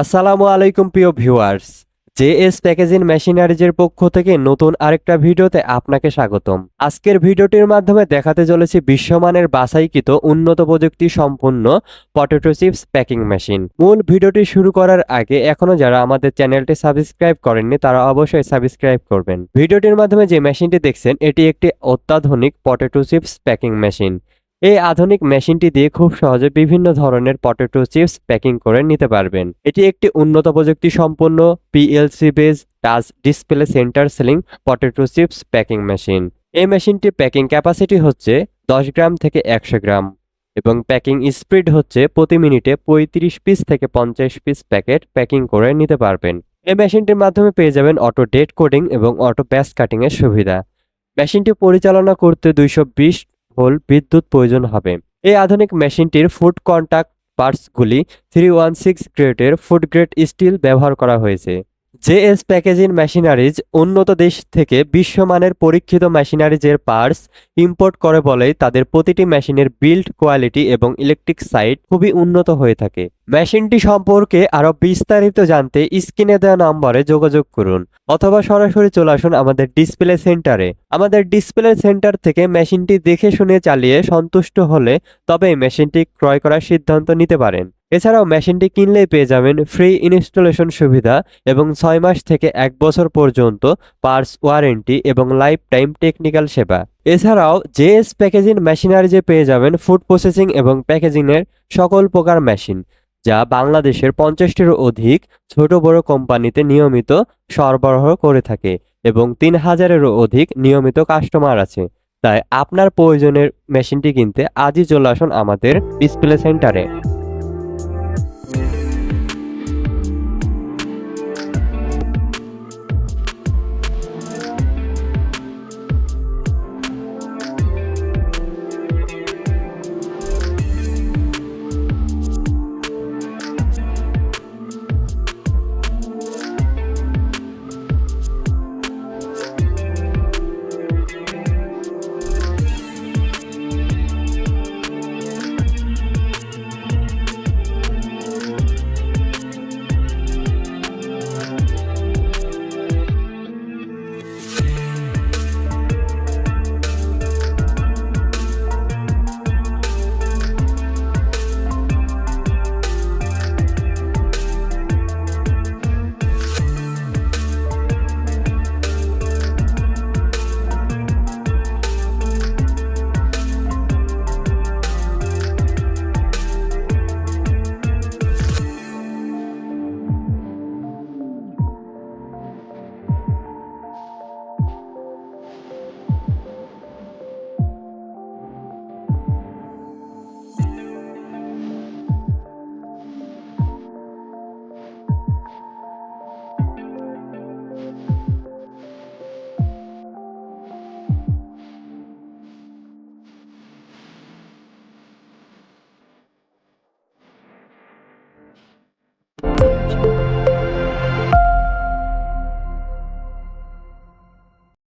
আসসালামু আলাইকুম প্রিয় ভিউয়ার্স। জেএস প্যাকেজিং মেশিনারিজের পক্ষ থেকে নতুন আরেকটা ভিডিওতে আপনাকে স্বাগতম। আজকের ভিডিওটির মাধ্যমে দেখাতে চলেছি বিশ্বমানের বাছাইকৃত উন্নত প্রযুক্তি সম্পন্ন পটেটো চিপস প্যাকিং মেশিন। মূল ভিডিওটি শুরু করার আগে এখনও যারা আমাদের চ্যানেলটি সাবস্ক্রাইব করেননি, তারা অবশ্যই সাবস্ক্রাইব করবেন। ভিডিওটির মাধ্যমে যে মেশিনটি দেখছেন, এটি একটি অত্যাধুনিক পটেটো চিপস প্যাকিং মেশিন। এই আধুনিক মেশিনটি দিয়ে খুব সহজে বিভিন্ন ধরনের পটেটো চিপস প্যাকিং করে নিতে পারবেন। এটি একটি উন্নত প্রযুক্তি সম্পন্ন PLC base touch display centre sealing potato chips packing machine. এই মেশিনটির প্যাকিং ক্যাপাসিটি হচ্ছে দশ গ্রাম থেকে একশো গ্রাম এবং প্যাকিং স্পিড হচ্ছে প্রতি মিনিটে পঁয়ত্রিশ পিস থেকে পঞ্চাশ পিস প্যাকেট প্যাকিং করে নিতে পারবেন। এই মেশিনটির মাধ্যমে পেয়ে যাবেন অটো ডেট কোডিং এবং অটো প্যাচ কাটিংয়ের সুবিধা। মেশিনটি পরিচালনা করতে দুইশো বিশ ভোল্ট বিদ্যুৎ প্রয়োজন হবে। এই আধুনিক মেশিনটির ফুড কন্টাক্ট পার্টসগুলি থ্রি ওয়ান সিক্স গ্রেডের ফুড গ্রেড স্টিল ব্যবহার করা হয়েছে। জেএস প্যাকেজিং মেশিনারিজ উন্নত দেশ থেকে বিশ্বমানের পরীক্ষিত মেশিনারিজের পার্টস ইম্পোর্ট করে বলেই তাদের প্রতিটি মেশিনের বিল্ড কোয়ালিটি এবং ইলেকট্রিক সাইড খুবই উন্নত হয়ে থাকে। মেশিনটি সম্পর্কে আরও বিস্তারিত জানতে স্ক্রিনে দেওয়া নম্বরে যোগাযোগ করুন অথবা সরাসরি চলে আসুন আমাদের ডিসপ্লে সেন্টারে। আমাদের ডিসপ্লে সেন্টার থেকে মেশিনটি দেখে শুনে চালিয়ে সন্তুষ্ট হলে তবে মেশিনটি ক্রয় করার সিদ্ধান্ত নিতে পারেন। এছাড়াও মেশিনটি কিনলেই পেয়ে যাবেন ফ্রি ইনস্টলেশন সুবিধা এবং ছয় মাস থেকে এক বছর পর্যন্ত পার্স ওয়ারেন্টি এবং লাইফ টাইম টেকনিক্যাল সেবা। এছাড়াও জেএস প্যাকেজিং মেশিনারিজে পেয়ে যাবেন ফুড প্রসেসিং এবং প্যাকেজিংয়ের সকল প্রকার মেশিন যা বাংলাদেশের পঞ্চাশটিরও অধিক ছোট বড় কোম্পানিতে নিয়মিত সরবরাহ করে থাকে এবং তিন হাজারেরও অধিক নিয়মিত কাস্টমার আছে। তাই আপনার প্রয়োজনের মেশিনটি কিনতে আজই চলে আসুন আমাদের ডিসপ্লে সেন্টারে